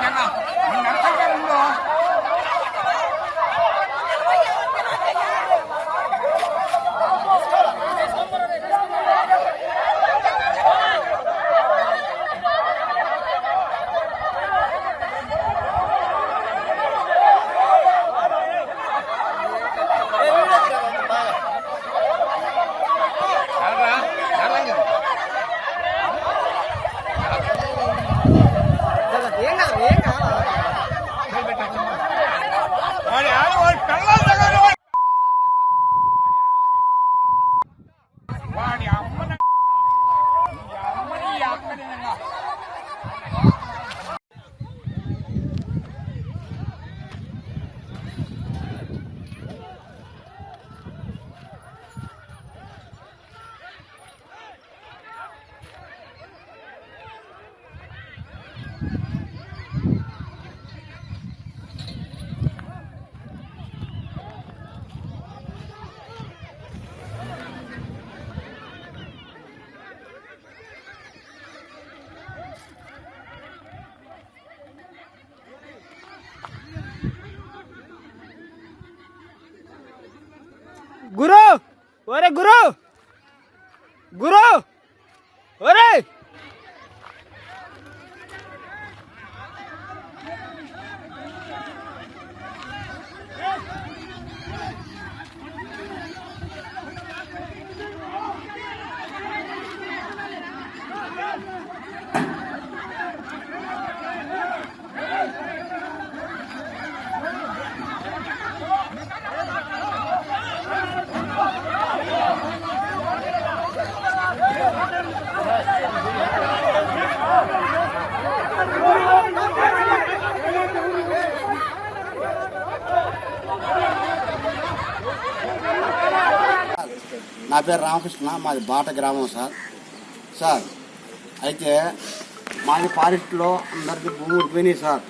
내가. Oh! నా పేరు రామకృష్ణ మాది బాట గ్రామం సార్. సార్ అయితే మాది ఫారెస్ట్లో అందరికీ భూములు పోయినాయి సార్.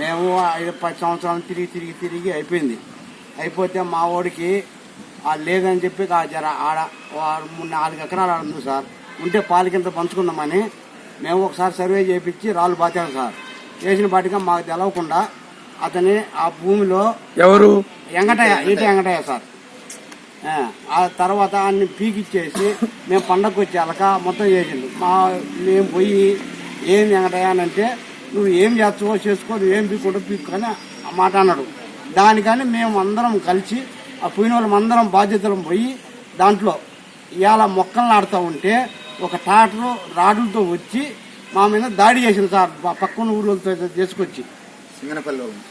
మేము ఐదు పది సంవత్సరాలు తిరిగి తిరిగి తిరిగి అయిపోయింది. అయిపోతే మా వాడికి ఆ లేదని చెప్పి ఆ జర ఆడ నాలుగు ఎకరాలు ఆడ ఉంది సార్. ఉంటే పాలకింత పంచుకుందామని మేము ఒకసారి సర్వే చేయించి రాళ్ళు బాతాం సార్. చేసిన బాటిగా మాకు తెలవకుండా అతని ఆ భూమిలో ఎవరు? వెంకటయ్య ఈట వెంకటయ్య సార్. ఆ, తర్వాత అన్ని పీకిచ్చేసి మేము పండగకు వచ్చేలక మొత్తం చేసిండు. మా మేము పోయి ఏం వెంకటయ్య అని అంటే నువ్వు ఏం చేస్తావో చేసుకో నువ్వు ఏం పీక్కుంటో పీక్కు అని ఆ మాట అన్నాడు. దానికని మేము అందరం కలిసి ఆ పోయిన వాళ్ళం అందరం బాధ్యతలు పోయి దాంట్లో ఇవాళ మొక్కలు నాడుతూ ఉంటే ఒక ట్రాక్టర్ రాడ్లతో వచ్చి మా మీద దాడి చేసింది సార్ పక్కన ఊళ్ళతో తీసుకొచ్చి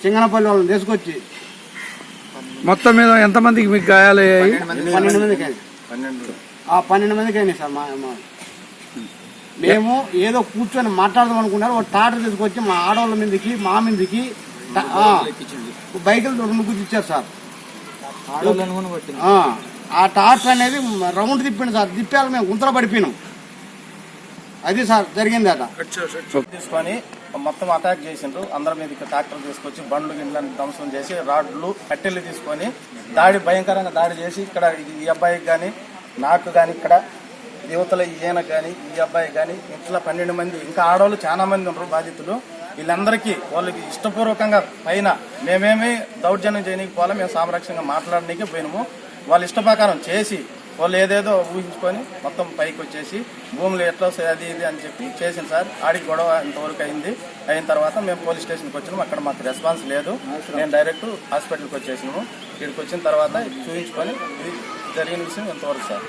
సింగనపల్లి వాళ్ళని. తీసుకొచ్చి మొత్తం మీద ఎంతమందికి మీకు గాయాలయ్యాయి పన్నెండు మందికి అయింది. పన్నెండు మందికి అయినాయి సార్ మా మా- మేము ఏదో కూర్చొని మాట్లాడదాం అనుకున్నారు. ఒక టాటర్ తీసుకొచ్చి మా ఆడవాళ్ళ మీదకి మా మీదకి బైకులు రెండు గుర్తిచ్చారు సార్. ఆ, ఆ టార్చ్ అనేది రౌండ్ తిప్పిండు సార్. తిప్పాలి మేము గుంతలో పడిపోయినాం. అది సార్ జరిగింది అట తీసుకొని మొత్తం అటాక్ చేసిండ్రు. అందరి మీదకి ట్రాక్టర్ తీసుకొచ్చి బండ్లు గిండ్లను ధ్వంసం చేసి రాడ్లు కట్టెలు తీసుకొని దాడి భయంకరంగా దాడి చేసి ఇక్కడ ఈ అబ్బాయికి కానీ నాకు కానీ ఇక్కడ యువతల ఈయన కానీ ఈ అబ్బాయి కానీ ఇట్లా పన్నెండు మంది ఇంకా ఆడవాళ్ళు చాలా మంది ఉన్నారు బాధితులు. వీళ్ళందరికీ వాళ్ళకి ఇష్టపూర్వకంగా పైన మేమేమి దౌర్జన్యం చేయడానికి పోలే మేము సామరక్షంగా మాట్లాడడానికి పోయినాము. వాళ్ళ ఇష్ట ప్రకారం చేసి వాళ్ళు ఏదేదో ఊహించుకొని మొత్తం పైకి వచ్చేసి భూములు ఎట్లా అది ఇది అని చెప్పి చేసింది సార్. ఆడికి గొడవ ఇంతవరకు అయింది. అయిన తర్వాత మేము పోలీస్ స్టేషన్కి వచ్చినాము. అక్కడ మాకు రెస్పాన్స్ లేదు. నేను డైరెక్ట్ హాస్పిటల్కి వచ్చేసినాము. ఇక్కడికి వచ్చిన తర్వాత చూపించుకొని ఇది జరిగిన విషయం ఇంతవరకు సార్.